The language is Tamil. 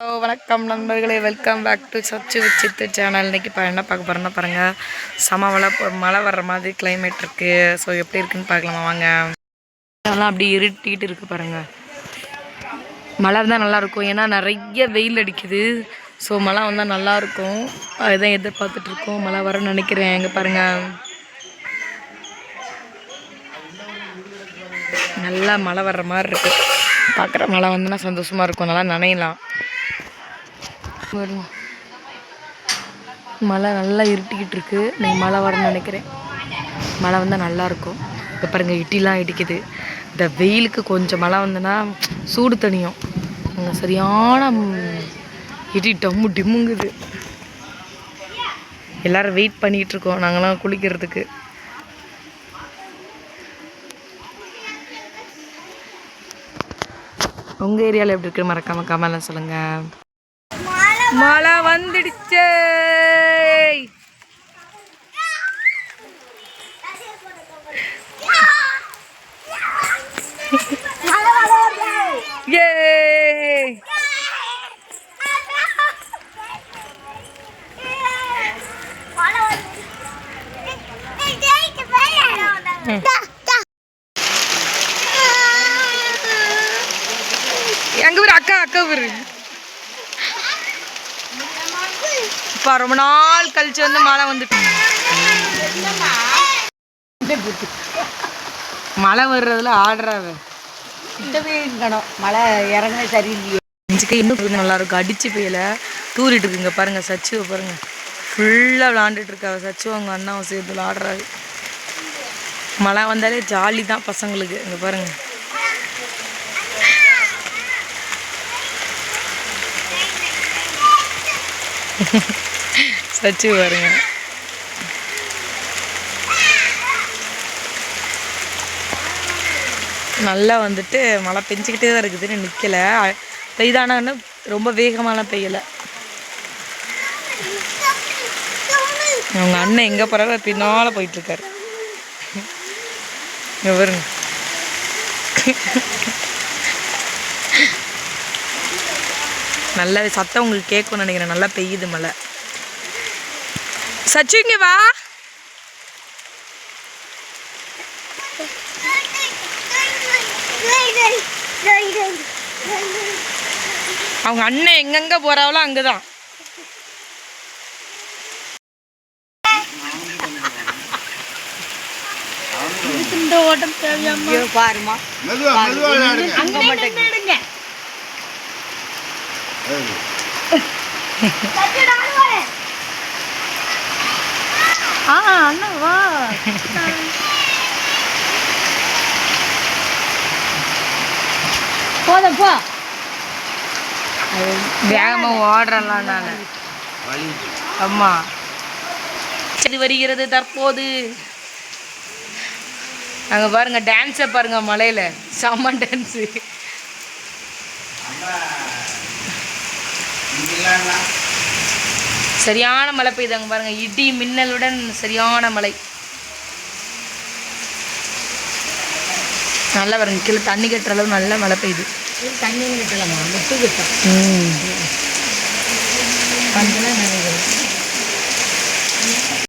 ஹலோ வணக்கம் நண்பர்களே. Welcome back to Sachu Vichithu channel இன்றைக்கி இப்போ என்ன பார்க்க போகிறோன்னா பாருங்கள் செம மழை மழை வர்ற மாதிரி கிளைமேட் இருக்குது ஸோ எப்படி இருக்குன்னு பார்க்கலாமா? வாங்க. அதெல்லாம் அப்படி இருட்டிகிட்டு இருக்குது பாருங்கள் மழை இருந்தால் நல்லாயிருக்கும் ஏன்னா நிறைய வெயில் அடிக்குது. ஸோ மழை வந்தால் நல்லாயிருக்கும் அதுதான் எதிர்பார்த்துட்டு இருக்கோம். மழை வரும்னு நினைக்கிறேன். எங்கே பாருங்கள் நல்லா மழை வர்ற மாதிரி இருக்குது பார்க்குற மழை வந்துன்னா சந்தோஷமாக இருக்கும். நல்லா நனையலாம். வருங்க. மழை நல்லா இருட்டிக்கிட்டு இருக்கு. நான் மழை வரணும்னு நினைக்கிறேன். மழை வந்தால் நல்லாயிருக்கும் இப்போ பாருங்க இட்டிலாம் இடிக்குது. இந்த வெயிலுக்கு கொஞ்சம் மழை வந்ததுன்னா சூடு தனியும் அங்கே சரியான இடி டம்மு டிம்முங்குது. எல்லாரும் வெயிட் பண்ணிகிட்டு இருக்கோம். நாங்களாம் குளிக்கிறதுக்கு. உங்கள் ஏரியாவில் எப்படி இருக்குன்னு மறக்காம கமெண்ட்ல சொல்லுங்கள் மழை வந்துடுச்சு. ஏய் எங்க ஊர் அக்கா அக்கா ஒரு இப்போ ரொம்ப நாள் கழிச்சு வந்து மழை வந்துட்டு மழை வர்றதுல ஆடுறாவ. கிட்டவே இருக்கணும். மழை இறங்குனே சரியில்லையே. நெஞ்சுக்கு இன்னும் கொஞ்சம் நல்லா இருக்கும் அடிச்சு பெய்யல தூரிட்டு இருக்குங்க பாருங்க சச்சுவை பாருங்க. ஃபுல்லாக விளாண்டுட்டு இருக்காவ. சச்சு அவங்க அண்ணாவும் சேர்ந்து விளாடுறாரு. மழை வந்தாலே ஜாலி தான் பசங்களுக்கு. இங்கே பாருங்க. சச்சு பாருங்க. நல்லா வந்துட்டு மழை பெஞ்சிக்கிட்டே தான் இருக்குதுன்னு நிற்கலை பெய்தானான்னு ரொம்ப வேகமான பெய்யலை. அவங்க அண்ணன் எங்கே போகிறாரோ பின்னால் போயிட்டுருக்காரு இங்க பாருங்க. நல்லா சத்தம் உங்களுக்கு கேட்கும்னு நினைக்கிறேன். நல்லா பெய்யுது மழை. சச்சு இங்க வா. அவங்க அண்ணன் எங்கெங்க போறாவளோ அங்கதான். இந்த ஓட்டம் தேவையாம பாருமா மெதுவா மெதுவா விளையாடுங்க. அங்க மட்டும் ஆ அண்ணா வா. போதும் போ. வேகமா ஓடுறலாம் நான். வலி அம்மா சரி வருகிறது தற்போது. அங்க பாருங்க டான்ஸை பாருங்க மலையில. செம்ம டான்ஸு சரியான மழை பெய்யுது அங்க பாருங்க. இடி மின்னலுடன் சரியான மழை. நல்லா பாருங்க கீழே தண்ணி கட்டுற அளவு நல்ல மழை பெய்யுது. தண்ணி கிட்டலாமா முட்டு கிட்டம் ம்.